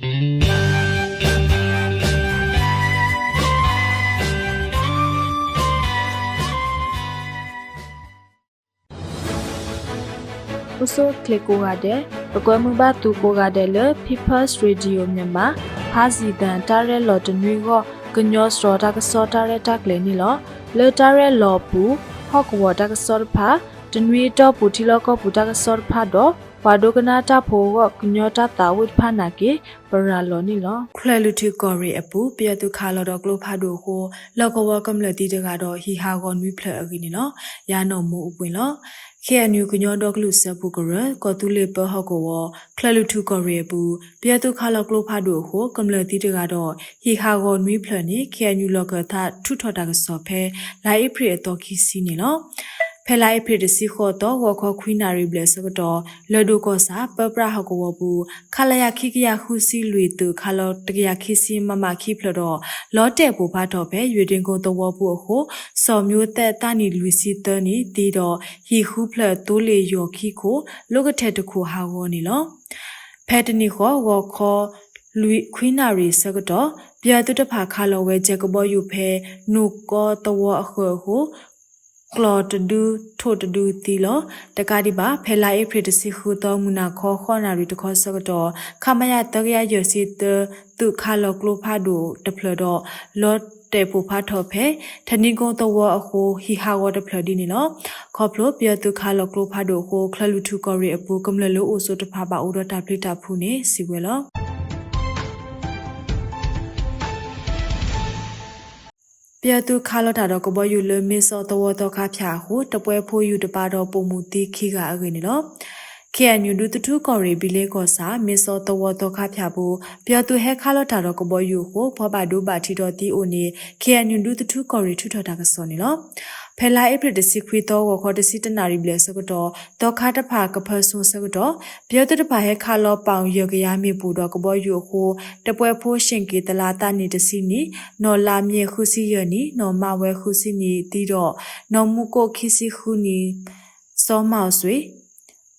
ဥဆိုကလကိုကတဲ့ပကွယ်မှုပါသူကိုကတဲ့လေ People's Radio မြန်မာဖာစီတန်တာရဲလော်တနွေကကညောစတော်တာကစောတာရဲတက်လေနီလောလေတာရဲလော်ဘူးဟော့ကဝတာကစောဖာတနွေတော့ပူတီလောကပူတာကစောဖာတော့ ဝါဒုကနာတာဖိုကကညောတာတာဝိဖာနာကေပရာလောနီလောခလလူတီကောရီအပူပြတုခါလော်တော့ကလိုဖာဒိုကိုလောကဝကမလတီတကတော့ဟီဟာကောနွေဖလအကီနီလောယာနော်မူအပွင့်လော KNU ကညောဒေါကလူဆပ်ပုကရကောတူလေပဟော့ကိုဝခလလူထုကောရီပူပြတုခါလောက်ကလိုဖာဒိုကိုကမလတီတကတော့ဟီဟာကောနွေဖလနီ KNU လောကသထုထော်တာကစောဖဲလိုင်အပရီအတော်ခီစီနေလော ဖဲလိုက်ဖေတစီခေါ်တော့ဝခေါ်ခွီနာရီဘလစကတော့လဒိုကောစာပပရဟကောဝဘူးခလယခိကယခုစီလွေတူခလောတကယခိစီမမခိဖလတော့လောတဲ့ဘူဘာတော့ပဲရွေတင်ကိုတော့ဘူးအခုစော်မျိုးသက်တနီလူစီတနီတီတော့ဟီခုဖလတိုးလေယောခိကိုလောကတဲ့တခုဟာဝနေလောဖဲတနီခေါ်ဝခေါ်လူခွီနာရီစကတော့ပြတ်တဖာခါလောဝဲချက်ကဘောယူဖဲနုကောတဝအခုဟု ကလော်တဒူထိုတဒူတီလောတကာဒီပါဖဲလာအေဖရတစီခုတော်မူနာခေါ်ခေါ်နာရီတခေါ်စကတော့ခမယတကရရစီတသူခါလောကလိုဖာဒိုတဖလတော့လော့တေပူဖာထော်ဖဲထနီကုံတဝအခုဟီဟာဝတ်ဖလဒီနီလောခေါပလိုပြတုခါလောကလိုဖာဒိုကိုခလလူထုကောရီအပူကမလလိုအိုဆိုတဖာပါအိုဒတာပလီတာဖူနေစီဝဲလော ပြတုခါလတာတော့ကဘယူလမစ်စောတဝတော့ခါဖြာဟုတပွဲဖိုးယူတပါတော့ပုံမူတိခိကအကိနေလော KNU ဒုတထုကော်ရီဘီလေကောစာမေစောတဝတော့ခဖြာဘူးပြောသူဟဲခါလတာတော့ကဘယူဟုဖောပါဒူပါတီတော်တီအိုနေ KNU ဒုတထုကော်ရီထုထော်တာကစောနေလော ဖဲလာဧပြီတစီခွေတော့ဝခေါ်တစီတနာရီဘလေစကတော့တော့ခါတဖာကဖဆုစကတော့ပြောတတဖာဟဲခါလောပောင်ရကရမေပူတော့ကဘောယူဟုတပွဲဖိုးရှင်ကေတလာတနေတစီနီနော်လာမြေခုစီယနီနော်မဝဲခုစီနီတီတော့နော်မူကိုခိစီခုနီစောမောက်ဆွေ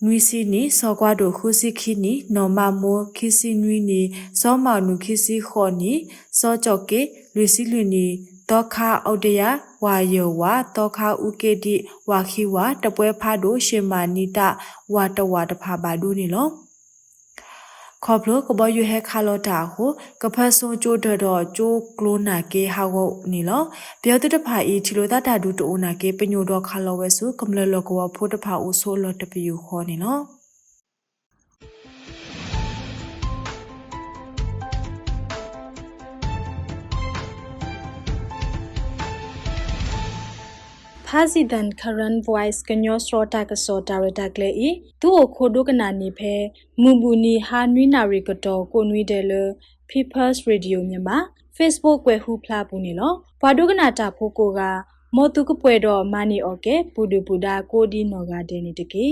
နွီစီနီစောကွာတို့ခုစီခိနီနော်မမိုးခိစီနွီနီစောမောက်နုခိစီခော်နီစောကြော့ကေလူစီလူနီ တောခါအောက်တရဝါယောဝါတောခါဥကေတိဝါခိဝါတပွဲဖားတို့ရှင်မာနိတဝါတဝါတဖာပါဒုနေလောခေါပလိုကဘယူဟဲခါလောတာဟုကဖတ်ဆုံကျိုးတော်ကျိုးကလိုနာကေဟာဝနီလောပြောတတဖာဤချီလိုတတာဒုတိုနာကေပညိုတော်ခါလောဝဲစုကမလလောကဝဖိုးတဖာဦးဆိုလောတပယူခေါ်နေလော president current voice kanyo srota ka so darata kle i tu o khodo kana ni phe mumuni ha nwi na ri ka to ko nwi de lo people's radio မြန်မာ facebook ကွယ်ဟူဖလာပူနေလောဘွာဒုကနာတာဖိုကိုကမောတုကပွဲတော်မာနီအိုကေပူဒူပူဒါကိုဒီနောဂါဒေနီတကေ